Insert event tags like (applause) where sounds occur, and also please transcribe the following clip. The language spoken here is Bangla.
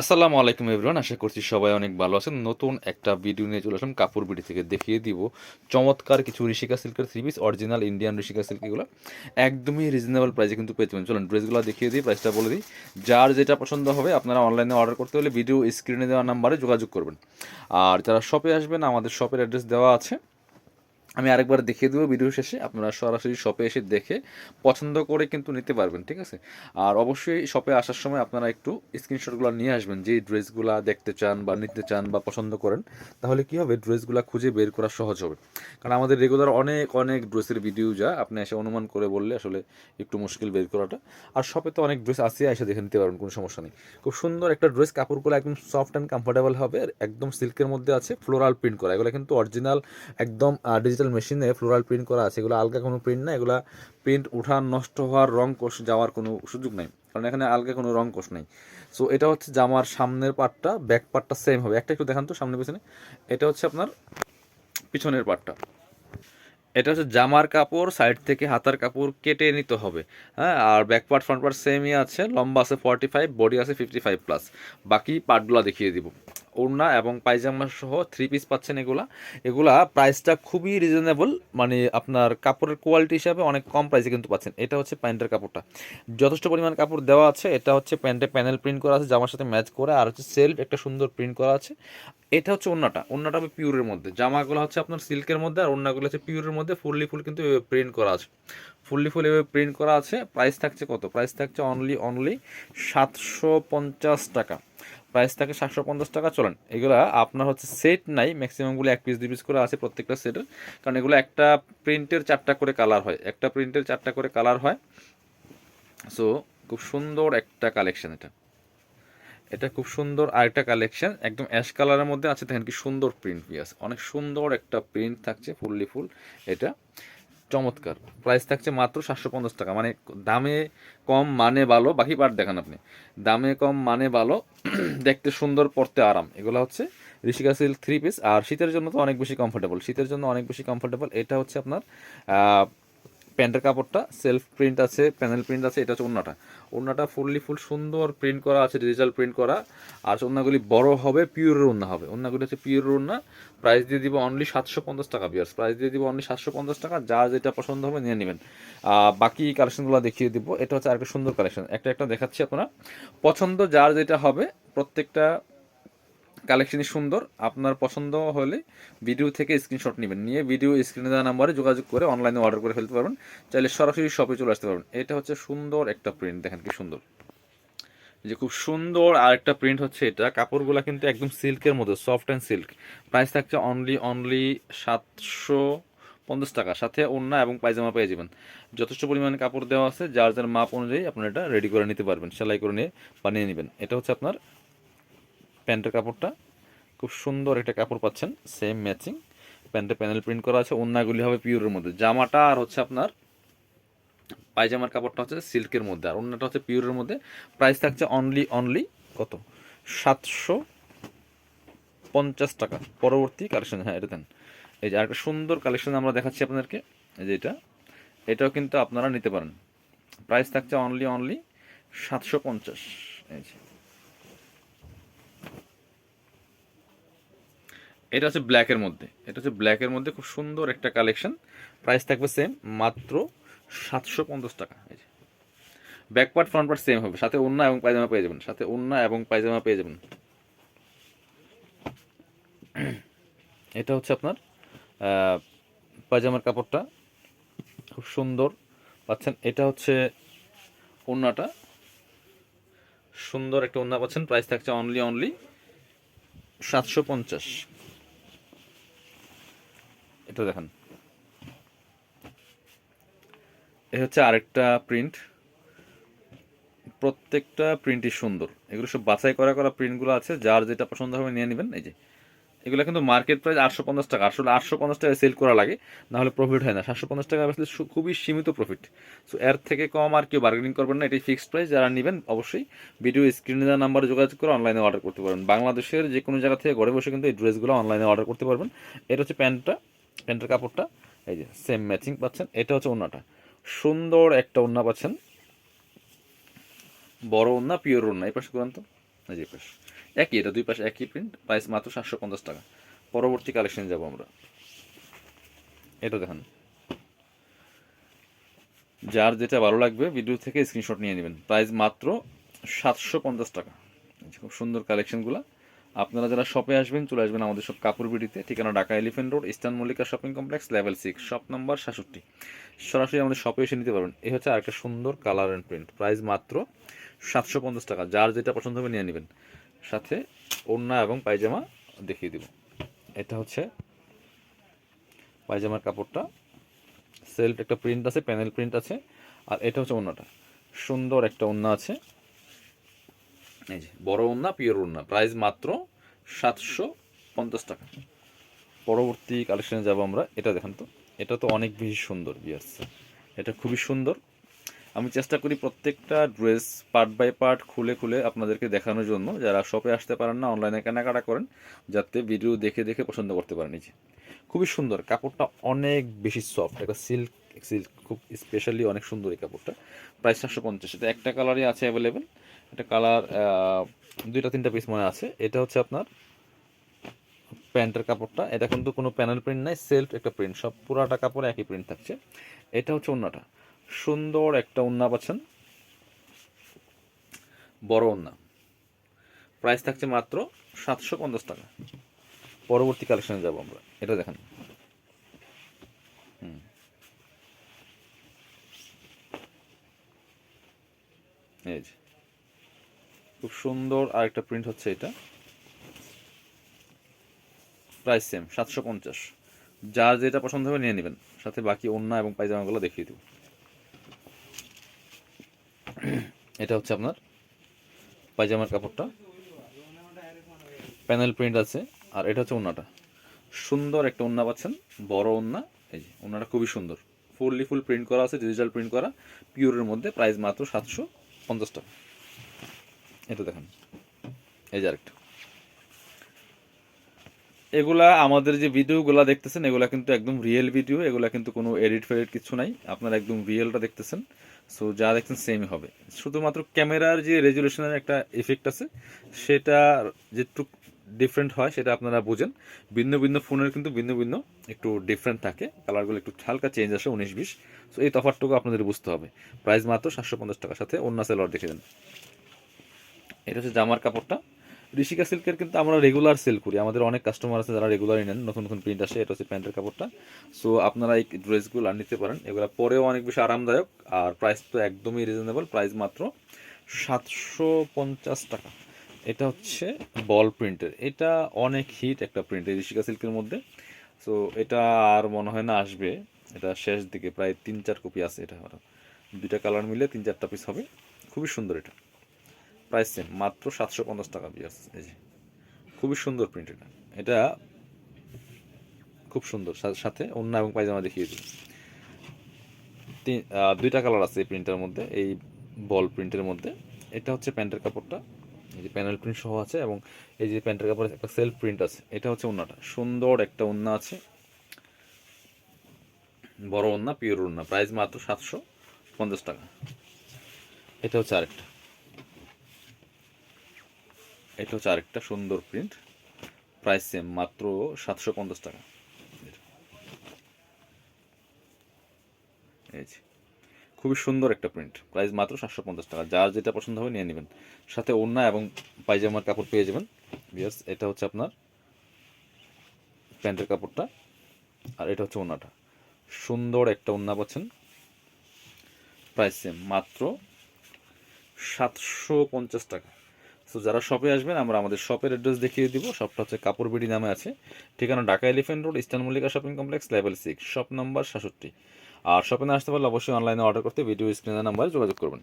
আসসালামু আলাইকুম এভরিওয়ান, আশা করছি সবাই অনেক ভালো আছেন। নতুন একটা ভিডিও নিয়ে চলে আসলাম কাপড় বিডি থেকে। দেখিয়ে দিব চমৎকার কিছু ঋষিকা সিল্কের three piece original Indian Rishika silk এগুলো। একদমই রিজনেবল প্রাইসে কিন্তু পেয়ে যাবেন। চলুন ড্রেসগুলো দেখিয়ে দিই প্রাইসটা বলে দিই। যার যেটা পছন্দ হবে আপনারা অনলাইনে অর্ডার করতে হলে ভিডিও স্ক্রিনে দেওয়া নাম্বারে যোগাযোগ করবেন। আর যারা শপে আসবেন, আমাদের শপের অ্যাড্রেস দেওয়া আছে। আমি আরেকবার দেখিয়ে দেবো ভিডিও শেষে। আপনারা সরাসরি শপে এসে দেখে পছন্দ করে কিন্তু নিতে পারবেন, ঠিক আছে? আর অবশ্যই শপে আসার সময় আপনারা একটু স্ক্রিনশটগুলো নিয়ে আসবেন যে ড্রেসগুলো দেখতে চান বা নিতে চান বা পছন্দ করেন। তাহলে কি হবে? ড্রেসগুলো খুঁজে বের করা সহজ হবে। কারণ আমাদের রেগুলার অনেক অনেক ড্রেসের ভিডিও যা আপনি এসে অনুমান করে বললে আসলে একটু মুশকিল বের করাটা। আর শপে তো অনেক ড্রেস আছে, এসে দেখে নিতে পারবেন, কোনো সমস্যা নেই। খুব সুন্দর একটা ড্রেস কাপড়গুলো একদম সফট অ্যান্ড কমফোর্টেবল হবে একদম সিল্কের মধ্যে আছে ফ্লোরাল প্রিন্ট করা। এগুলো কিন্তু অরিজিনাল একদম ডিজিটাল মেশিনে ফ্লোরাল প্রিন্ট করা আছে, এগুলো আলগা কোনো প্রিন্ট না, এগুলো প্রিন্ট উঠার নষ্ট হওয়ার রং কোষ যাওয়ার কোনো সুযোগ নেই, কারণ এখানে আলগা কোনো রং কোষ নেই। সো এটা হচ্ছে জামার সামনের পার্টটা ব্যাক পার্টটা সেম হবে। একটা একটু দেখান তো সামনে পেছনে। এটা হচ্ছে আপনার পিছনের পার্টটা এটা হচ্ছে জামার কাপড় সাইড থেকে হাতার কাপড় কেটে নিতে হবে। হ্যাঁ আর ব্যাক পার্ট ফ্রন্ট পার্ট সেমই আছে, লম্বা আছে ফর্টি ফাইভ বডি আছে ফিফটি ফাইভ প্লাস বাকি পার্টগুলো দেখিয়ে দিব। ওড়না এবং পায়জামা সহ থ্রি পিস পাচ্ছেন এগুলা। এগুলা প্রাইসটা খুবই রিজনেবল মানে আপনার কাপড়ের কোয়ালিটি হিসাবে অনেক কম প্রাইসে কিন্তু পাচ্ছেন। এটা হচ্ছে প্যান্টের কাপড়টা। যথেষ্ট পরিমাণ কাপড় দেওয়া আছে, এটা হচ্ছে প্যান্টে প্যানেল প্রিন্ট করা আছে, জামার সাথে ম্যাচ করে, আর হচ্ছে সেলফ একটা সুন্দর প্রিন্ট করা আছে। এটা হচ্ছে ওন্নাটা ওন্নাটা হবে পিওরের মধ্যে। জামাগুলো হচ্ছে আপনার সিল্কের মধ্যে, আর ওন্নাগুলো হচ্ছে পিওরের মধ্যে ফুললি ফুল কিন্তু প্রিন্ট করা আছে। ফুললি ফুল এভাবে প্রিন্ট করা আছে। প্রাইস থাকছে কত? প্রাইস থাকছে অনলি অনলি সাতশো পঞ্চাশ টাকা। প্রাইস থাকে সাতশো পঞ্চাশ টাকা। চলেন, এগুলা আপনার হচ্ছে সেট নাই ম্যাক্সিমামগুলো এক পিস দুই পিস করে আছে প্রত্যেকটা সেটের কারণ এগুলো একটা প্রিন্টের চারটা করে কালার হয়, একটা প্রিন্টের চারটা করে কালার হয়। সো খুব সুন্দর একটা কালেকশন এটা। এটা খুব সুন্দর আরেকটা কালেকশন একদম অ্যাশ কালারের মধ্যে আছে, দেখেন কি সুন্দর প্রিন্ট পিয়াস অনেক সুন্দর একটা প্রিন্ট থাকছে, ফুললি ফুল এটা। চমৎকার। প্রাইস থাকছে মাত্র সাতশো পঞ্চাশ টাকা। মানে দামে কম মানে ভালো, বাকি পার্ট দেখান আপনি। দামে কম মানে ভালো, (clears throat) দেখতে সুন্দর, পড়তে আরাম। এগুলো হচ্ছে ঋষিকা সিল্ক থ্রি পিস আর শীতের জন্য তো অনেক বেশি কমফোর্টেবল শীতের জন্য অনেক বেশি কমফোর্টেবল এটা হচ্ছে আপনার প্যান্টের কাপড়টা সেলফ প্রিন্ট আছে প্যানেল প্রিন্ট আছে, এটা হচ্ছে ওড়নাটা। ওড়নাটা ফুললি ফুল সুন্দর প্রিন্ট করা আছে ডিজিটাল প্রিন্ট করা। আর ওড়নাগুলি বড় হবে পিওরের ওড়না হবে। ওড়নাগুলি হচ্ছে পিওরের ওড়না। প্রাইস দিয়ে দিব অনলি সাতশো পঞ্চাশ টাকা বিয়ার্স প্রাইস দিয়ে দিব অনলি সাতশো পঞ্চাশ টাকা যার যেটা পছন্দ হবে নিয়ে নেবেন। বাকি কালেকশনগুলো দেখিয়ে দিব। এটা হচ্ছে আরেকটা সুন্দর কালেকশন একটা একটা দেখাচ্ছি আপনারা। পছন্দ যার যেটা হবে, প্রত্যেকটা কালেকশনই সুন্দর। আপনার পছন্দ হলে ভিডিও থেকে স্ক্রিনশট নেবেন। নিয়ে ভিডিও স্ক্রিনে দেওয়া নাম্বারে যোগাযোগ করে অনলাইনে অর্ডার করে ফেলতে পারবেন। চাইলে সরাসরি শপে চলে আসতে পারবেন। এটা হচ্ছে সুন্দর একটা প্রিন্ট দেখেন কি সুন্দর। যে খুব সুন্দর আর একটা প্রিন্ট হচ্ছে এটা। কাপড়গুলো কিন্তু একদম সিল্কের মতো সফট অ্যান্ড সিল্ক প্রাইস থাকছে অনলি অনলি সাতশো পঞ্চাশ টাকা। সাথে ওড়না এবং পায়জামা পেয়ে যাবেন। যথেষ্ট পরিমাণে কাপড় দেওয়া আছে। যার যার মাপ অনুযায়ী আপনারা এটা রেডি করে নিতে পারবেন। সেলাই করে নিয়ে বানিয়ে নেবেন। এটা হচ্ছে আপনার প্যান্টের কাপড়টা। খুব সুন্দর একটা কাপড় পাচ্ছেন সেম ম্যাচিং প্যান্টে প্যানেল প্রিন্ট করা আছে, ওন্নাগুলি হবে পিওরের মধ্যে। জামাটা আর হচ্ছে আপনার পায়জামার কাপড়টা হচ্ছে সিল্কের মধ্যে, আর অন্যটা হচ্ছে পিওরের মধ্যে। প্রাইস থাকছে অনলি অনলি কত? সাতশো পঞ্চাশ টাকা। পরবর্তী কালেকশন হ্যাঁ এটা দেন। এই যে আরেকটা সুন্দর কালেকশন আমরা দেখাচ্ছি আপনাদেরকে। এই যে এটা। এটাও কিন্তু আপনারা নিতে পারেন। প্রাইস থাকছে অনলি অনলি সাতশো পঞ্চাশ। এই যে। এটা হচ্ছে ব্ল্যাকের মধ্যে। এটা হচ্ছে ব্ল্যাকের মধ্যে খুব সুন্দর একটা কালেকশন প্রাইস থাকবে সেম মাত্র সাতশো পঞ্চাশ টাকা। এই যে। Back part front part same হবে। সাথে ওন্না এবং পায়জামা পেয়ে যাবেন। সাথে ওন্না এবং পায়জামা পেয়ে যাবেন। এটা হচ্ছে আপনার পায়জামার কাপড়টা। খুব সুন্দর। পাচ্ছেন, এটা হচ্ছে ওন্নাটা সুন্দর একটা ওন্না পাচ্ছেন। প্রাইস থাকছে অনলি অনলি সাতশো পঞ্চাশ। এটা দেখেন। এ হচ্ছে আরেকটা প্রিন্ট প্রত্যেকটা প্রিন্টই সুন্দর। এগুলো সব বাছাই করা করা প্রিন্টগুলো আছে, যার যেটা পছন্দ হবে নিয়ে নেবেন। এই যে, এগুলো কিন্তু মার্কেট প্রাইস আটশো পঞ্চাশ টাকা। আসলে আটশো পঞ্চাশ টাকা সেল করা লাগে, নাহলে প্রফিট হয় না। সাতশো পঞ্চাশ টাকা আসলে খুবই সীমিত প্রফিট সো এর থেকে কম আর কেউ বার্গেনিং করবেন না। এটাই ফিক্সড প্রাইস যারা নেবেন, অবশ্যই ভিডিও স্ক্রিনে দেওয়া নাম্বারে যোগাযোগ করে অনলাইনে অর্ডার করতে পারবেন। বাংলাদেশের যে কোনো জায়গা থেকে ঘরে বসে কিন্তু এই ড্রেসগুলো অনলাইনে অর্ডার করতে পারবেন। এটা হচ্ছে প্যান্টটা। প্যান্টের কাপড়টা, এই যে সেম ম্যাচিং পাচ্ছেন। এটা হচ্ছে ওড়নাটা সুন্দর একটা ওড়না পাচ্ছেন। বড় ওড়না পিওর ওড়না এই পাশে তো। এই যে পাশ। একই, এটা দুই পাশে একই প্রিন্ট প্রাইস মাত্র সাতশো পঞ্চাশ টাকা। পরবর্তী কালেকশনে যাব আমরা। এটা দেখেন। যার যেটা ভালো লাগবে ভিডিও থেকে স্ক্রিনশট নিয়ে নেবেন। প্রাইস মাত্র সাতশো পঞ্চাশ টাকা। খুব সুন্দর কালেকশনগুলো আপনারা যারা শপে আসবেন, চলে আসবেন আমাদের সব কাপড় বিড়িতে, ঠিকানা Dhaka elephant road, eastern Mallika shopping complex level six shop number সাতষট্টি। সরাসরি আমাদের শপে এসে নিতে পারবেন। এই হচ্ছে আরেকটা সুন্দর কালার অ্যান্ড প্রিন্ট প্রাইস মাত্র সাতশো পঞ্চাশ টাকা। যার যেটা পছন্দ হবে নিয়ে নেবেন। সাথে ওড়না এবং পায়জামা দেখিয়ে দিব। এটা হচ্ছে পায়জামার কাপড়টা। সেলফ একটা প্রিন্ট আছে প্যানেল প্রিন্ট আছে। আর এটা হচ্ছে ওড়নাটা। সুন্দর একটা ওড়না আছে। এই যে, বড় ওড়না, পিওর ওড়না। প্রাইস মাত্র সাতশো পঞ্চাশ টাকা। পরবর্তী কালেকশনে যাব আমরা। এটা দেখেন তো, এটা তো অনেক বেশি সুন্দর বিয়ার্স এটা খুবই সুন্দর। আমি চেষ্টা করি প্রত্যেকটা ড্রেস পার্ট বাই পার্ট খুলে খুলে আপনাদেরকে দেখানোর জন্য। যারা শপে আসতে পারেন না অনলাইনে কেনাকাটা করেন, যাতে ভিডিও দেখে দেখে পছন্দ করতে পারেন। যে, খুবই সুন্দর। কাপড়টা অনেক বেশি সফট একটা সিল্ক সিল্ক খুব স্পেশালি অনেক সুন্দর এই কাপড়টা। প্রাইস চারশো পঞ্চাশ। এটা একটা কালারই আছে অ্যাভেলেবেল এটা কালার দুইটা তিনটা পিস মনে আছে। এটা হচ্ছে আপনার প্যান্টের কাপড়টা। এটা কিন্তু কোনো প্যানেল প্রিন্ট নাই সেলফ একটা প্রিন্ট সব পুরাটা কাপড়ে একই প্রিন্ট থাকছে। এটা হচ্ছে ওন্নাটা। সুন্দর একটা ওন্না পাচ্ছেন। বড় ওন্না। প্রাইস থাকছে মাত্র সাতশো পঞ্চাশ টাকা। পরবর্তী কালেকশনে যাব আমরা। এটা দেখেন। হুম। এই যে। খুব সুন্দর আরেকটা প্রিন্ট হচ্ছে এটা। প্রাইস সেম সাতশো পঞ্চাশ। যার যেটা পছন্দ হবে নিয়ে নেবেন। সাথে বাকি ওন্না এবং পায়জামাগুলো দেখিয়ে দেব। এটা হচ্ছে আপনার পায়জামার কাপড়টা। প্যানেল প্রিন্ট আছে। আর এটা হচ্ছে ওন্নাটা সুন্দর একটা ওন্না পাচ্ছেন। বড় ওন্না এই যে ওন্নাটা খুবই সুন্দর। ফুললি ফুল প্রিন্ট করা আছে ডিজিটাল প্রিন্ট করা। পিওরের মধ্যে প্রাইস মাত্র সাতশো। পঞ্চাশ টাকা। এটা দেখেন। এই যে আরেকটা। এগুলা আমাদের যে ভিডিওগুলো দেখতেছেন, এগুলা কিন্তু একদম রিয়েল ভিডিও এগুলা কিন্তু কোনো এডিট ফেডিট কিছু নাই। আপনারা একদম রিয়েলটা দেখতেছেন। সো যা দেখছেন সেমই হবে। শুধুমাত্র ক্যামেরার যে রেজুলেশনের একটা এফেক্ট আছে, সেটা যেটুক ডিফারেন্ট হয়, সেটা আপনারা বুঝেন। ভিন্ন ভিন্ন ফোনের কিন্তু ভিন্ন ভিন্ন একটু ডিফারেন্ট থাকে। কালারগুলো একটু হালকা চেঞ্জ আসে, উনিশ বিশ। সো এই তফাৎটুকু আপনাদের বুঝতে হবে। প্রাইস মাত্র সাতশো পঞ্চাশ টাকার সাথে অন্য সেলার দেখে দেন এটা হচ্ছে জামার কাপড়টা। ঋষিকা সিল্কের কিন্তু আমরা রেগুলার সেল করি। আমাদের অনেক কাস্টমার আছে যারা রেগুলারই নেন, নতুন নতুন প্রিন্ট আসে, এটা হচ্ছে প্যান্টের কাপড়টা। সো আপনারা এই ড্রেসগুলো নিতে পারেন। এগুলো পরেও অনেক বেশি আরামদায়ক। আর প্রাইস তো একদমই রিজনেবল প্রাইস মাত্র সাতশো পঞ্চাশ টাকা। এটা হচ্ছে বল প্রিন্টের এটা অনেক হিট একটা প্রিন্ট এই ঋষিকা সিল্কের মধ্যে। সো এটা আর মনে হয় না আসবে। এটা শেষ দিকে প্রায় তিন চার কপি আছে এটা দুইটা কালার মিলে তিন চারটা পিস হবে। খুবই সুন্দর এটা। প্রাইস সেম মাত্র সাতশো পঞ্চাশ টাকা বিয়াস এই যে। খুবই সুন্দর প্রিন্ট এটা। এটা খুব সুন্দর। সাথে অন্য এবং পায়জামা দেখিয়ে দিই। তিন দুইটা কালার আছে এই প্রিন্টের মধ্যে, এই বল প্রিন্টের মধ্যে। এটা হচ্ছে প্যান্টের কাপড়টা। এই যে প্যানেল প্রিন্ট সহ আছে এবং এই যে প্যান্টের কাপড়ে একটা সেলফ প্রিন্ট আছে। এটা হচ্ছে ওন্নাটা। সুন্দর একটা ওন্না আছে। বড় ওন্না পিওর ওন্না। প্রাইস মাত্র সাতশো পঞ্চাশ টাকা। এটা হচ্ছে আরেকটা। এটা হচ্ছে আরেকটা সুন্দর প্রিন্ট প্রাইস সেম মাত্র সাতশো পঞ্চাশ টাকা। এই খুবই সুন্দর একটা প্রিন্ট প্রাইস মাত্র সাতশো পঞ্চাশ টাকা। যার যেটা পছন্দ হবে নিয়ে নেবেন। সাথে ওড়না এবং পায়জামার কাপড় পেয়ে যাবেন। বিয়াস এটা হচ্ছে আপনার প্যান্টের কাপড়টা। আর এটা হচ্ছে ওড়নাটা। সুন্দর একটা ওড়না পাচ্ছেন। প্রাইস সেম মাত্র সাতশো পঞ্চাশ টাকা। সো যারা শপে আসবেন, আমরা আমাদের শপের অ্যাড্রেস দেখিয়ে দিব। শপটা হচ্ছে কাপড় বিডি নামে আছে। ঠিকানা Dhaka elephant road eastern Mallika shopping complex, level six shop number সাতষট্টি। আর শপে আসতে পারলে অবশ্যই অনলাইনে অর্ডার করতে ভিডিও স্ক্রিনের নাম্বারে যোগাযোগ করবেন।